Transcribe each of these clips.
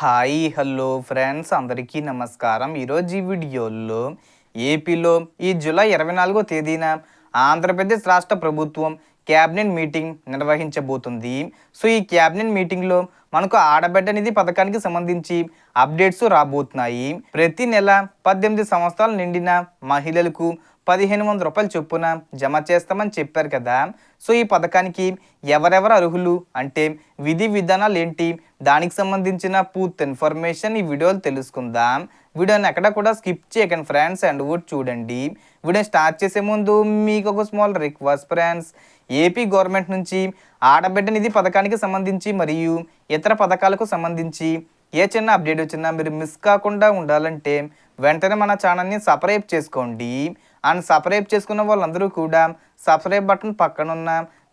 Hi hello friends అందరికీ నమస్కారం. ఈరోజు ఈ వీడియోలో ఏపీలో ఈ జూలై ఇరవై నాలుగో తేదీన ఆంధ్రప్రదేశ్ రాష్ట్ర ప్రభుత్వం క్యాబినెట్ మీటింగ్ నిర్వహించబోతుంది. సో ఈ క్యాబినెట్ మీటింగ్లో మనకు ఆడబిడ్డ నిధి పథకానికి సంబంధించి అప్డేట్స్ రాబోతున్నాయి. ప్రతి నెల పద్దెనిమిది సంవత్సరాలు నిండిన మహిళలకు పదిహేను వందల రూపాయలు చొప్పున జమ చేస్తామని చెప్పారు కదా. సో ఈ పథకానికి ఎవరెవరు అర్హులు? అంటే విధి విధానాలు ఏంటి? దానికి సంబంధించిన పూర్తి ఇన్ఫర్మేషన్ ఈ వీడియోలో తెలుసుకుందాం. వీడియోని ఎక్కడ కూడా స్కిప్ చేయకండి ఫ్రెండ్స్ అండ్ వుడ్ చూడండి. వీడియో స్టార్ట్ చేసే ముందు మీకు ఒక small request friends. AP government నుంచి ఆడబిడ్డ నిధి పథకానికి సంబంధించి మరియు ఇతర పథకాలకు సంబంధించి ఏ చిన్న అప్డేట్ వచ్చినా మీరు మిస్ కాకుండా ఉండాలంటే వెంటనే మన ఛానల్ని సబ్స్క్రైబ్ చేసుకోండి. అండ్ సబ్స్క్రైబ్ చేసుకున్న వాళ్ళందరూ కూడా సబ్స్క్రైబ్ బటన్ పక్కన ఉన్న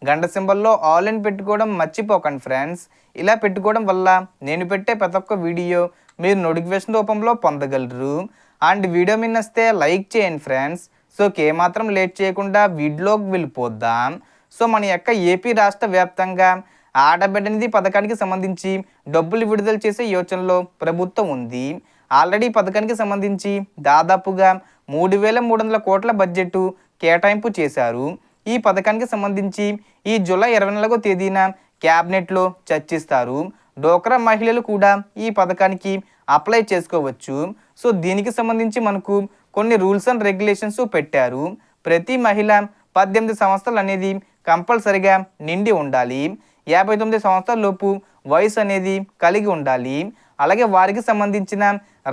గంట సింబల్లో ఆల్ ఇన్ పెట్టుకోవడం మర్చిపోకండి ఫ్రెండ్స్. ఇలా పెట్టుకోవడం వల్ల నేను పెట్టే ప్రతి ఒక్క వీడియో మీరు నోటిఫికేషన్ రూపంలో పొందగలరు. అండ్ వీడియో మీద వస్తే లైక్ చేయండి ఫ్రెండ్స్. సో ఏమాత్రం లేట్ చేయకుండా వీడియోకి వెళ్ళిపోద్దాం సో మన యొక్క ఏపీ రాష్ట్ర వ్యాప్తంగా ఆడబిడ్డ నిధి పథకానికి సంబంధించి డబ్బులు విడుదల చేసే యోచనలో ప్రభుత్వం ఉంది. ఆల్రెడీ ఈ పథకానికి సంబంధించి దాదాపుగా మూడు వేల మూడు వందల కోట్ల బడ్జెట్ కేటాయింపు చేశారు. ఈ పథకానికి సంబంధించి ఈ జూలై ఇరవై నాలుగో తేదీన క్యాబినెట్లో చర్చిస్తారు. డోక్రా మహిళలు కూడా ఈ పథకానికి అప్లై చేసుకోవచ్చు. సో దీనికి సంబంధించి మనకు కొన్ని రూల్స్ అండ్ రెగ్యులేషన్స్ పెట్టారు. ప్రతి మహిళ పద్దెనిమిది సంవత్సరాలు అనేది కంపల్సరిగా నిండి ఉండాలి. యాభై తొమ్మిది సంవత్సరాల లోపు వయసు అనేది కలిగి ఉండాలి. అలాగే వారికి సంబంధించిన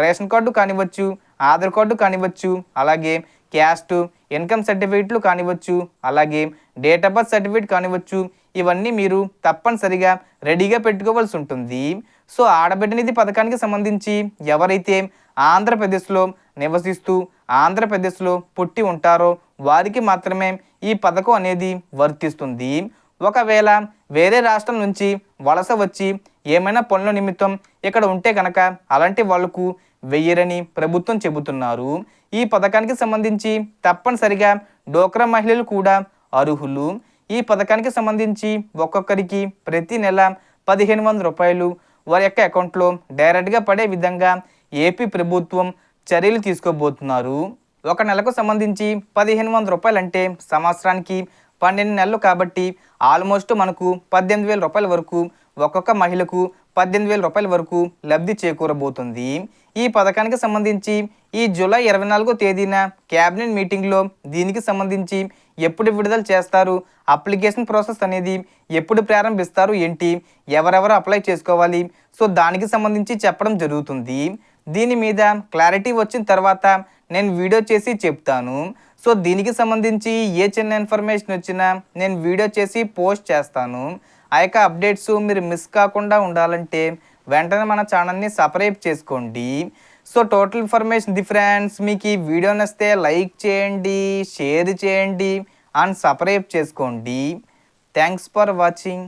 రేషన్ కార్డు కానివ్వచ్చు ఆధార్ కార్డు కానివ్వచ్చు అలాగే క్యాస్ట్ ఇన్కమ్ సర్టిఫికేట్లు కానివ్వచ్చు అలాగే డేట్ ఆఫ్ బర్త్ సర్టిఫికేట్ కానివ్వచ్చు ఇవన్నీ మీరు తప్పనిసరిగా రెడీగా పెట్టుకోవాల్సి ఉంటుంది. సో ఆడబిడ్డ నిధి పథకానికి సంబంధించి ఎవరైతే ఆంధ్రప్రదేశ్లో నివసిస్తూ ఆంధ్రప్రదేశ్లో పుట్టి ఉంటారో వారికి మాత్రమే ఈ పథకం అనేది వర్తిస్తుంది. ఒకవేళ వేరే రాష్ట్రం నుంచి వలస వచ్చి ఏమైనా పనుల నిమిత్తం ఇక్కడ ఉంటే కనుక అలాంటి వాళ్ళకు వెయ్యరని ప్రభుత్వం చెబుతున్నారు. ఈ పథకానికి సంబంధించి తప్పనిసరిగా డోక్రా మహిళలు కూడా అర్హులు. ఈ పథకానికి సంబంధించి ఒక్కొక్కరికి ప్రతి నెల పదిహేను వందల రూపాయలు వారి యొక్క అకౌంట్లో డైరెక్ట్గా పడే విధంగా ఏపీ ప్రభుత్వం చర్యలు తీసుకోబోతున్నారు. ఒక నెలకు సంబంధించి పదిహేను వందల రూపాయలు అంటే సంవత్సరానికి పన్నెండు నెలలు కాబట్టి ఆల్మోస్ట్ మనకు పద్దెనిమిది వేల రూపాయల వరకు ఒక్కొక్క మహిళకు పద్దెనిమిది వేల రూపాయల వరకు లబ్ధి చేకూరబోతుంది. ఈ పథకానికి సంబంధించి ఈ జూలై ఇరవై నాలుగో తేదీన క్యాబినెట్ మీటింగ్లో దీనికి సంబంధించి ఎప్పుడు విడుదల చేస్తారు అప్లికేషన్ ప్రాసెస్ అనేది ఎప్పుడు ప్రారంభిస్తారు ఏంటి ఎవరెవరు అప్లై చేసుకోవాలి సో దానికి సంబంధించి చెప్పడం జరుగుతుంది. దీని మీద క్లారిటీ వచ్చిన తర్వాత నేను వీడియో చేసి చెప్తాను. సో దీనికి సంబంధించి ఏ చిన్న ఇన్ఫర్మేషన్ వచ్చినా నేను వీడియో చేసి పోస్ట్ చేస్తాను. ఆ యొక్క అప్డేట్స్ మీరు మిస్ కాకుండా ఉండాలంటే వెంటనే మన ఛానల్ని సపరేట్ చేసుకోండి. సో టోటల్ ఇన్ఫర్మేషన్ ది ఫ్రెండ్స్ మీకు ఈ వీడియో నచ్చితే లైక్ చేయండి షేర్ చేయండి అండ్ సపరేట్ చేసుకోండి. Thanks for watching